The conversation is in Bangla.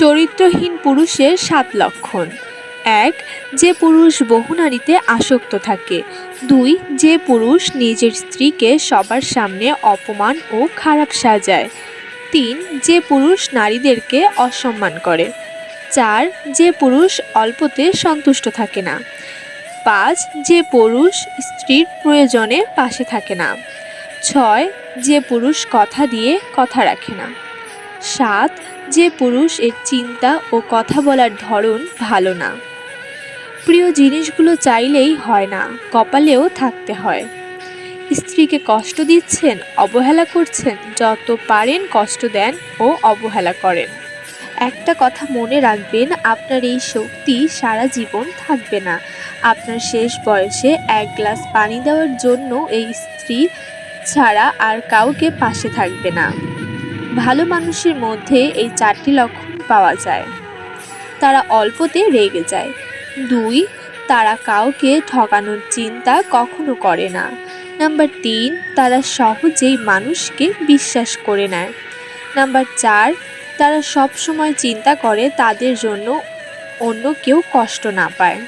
চরিত্রহীন পুরুষের সাত লক্ষণ। এক, যে পুরুষ বহু নারীতে আসক্ত থাকে। দুই, যে পুরুষ নিজের স্ত্রীকে সবার সামনে অপমান ও খারাপ সাজায়। তিন, যে পুরুষ নারীদেরকে অসম্মান করে। চার, যে পুরুষ অল্পতে সন্তুষ্ট থাকে না। পাঁচ, যে পুরুষ স্ত্রীর প্রয়োজনে পাশে থাকে না। ছয়, যে পুরুষ কথা দিয়ে কথা রাখে না। সাত, যে পুরুষ এর চিন্তা ও কথা বলার ধরন ভালো না। প্রিয় জিনিসগুলো চাইলেই হয় না, কপালেও থাকতে হয়। স্ত্রীকে কষ্ট দিচ্ছেন, অবহেলা করছেন, যত পারেন কষ্ট দেন ও অবহেলা করেন। একটা কথা মনে রাখবেন, আপনার এই শক্তি সারা জীবন থাকবে না। আপনার শেষ বয়সে এক গ্লাস পানি দেওয়ার জন্য এই স্ত্রী ছাড়া আর কাউকে পাশে থাকবে না। ভালো মানুষের মধ্যে এই চারটি লক্ষণ পাওয়া যায়। তারা অল্পতে রেগে যায়। দুই, তারা কাউকে ঠকানোর চিন্তা কখনো করে না। নাম্বার তিন, তারা সহজেই মানুষকে বিশ্বাস করে নেয়। নাম্বার চার, তারা সব সময় চিন্তা করে তাদের জন্য অন্য কেউ কষ্ট না পায়।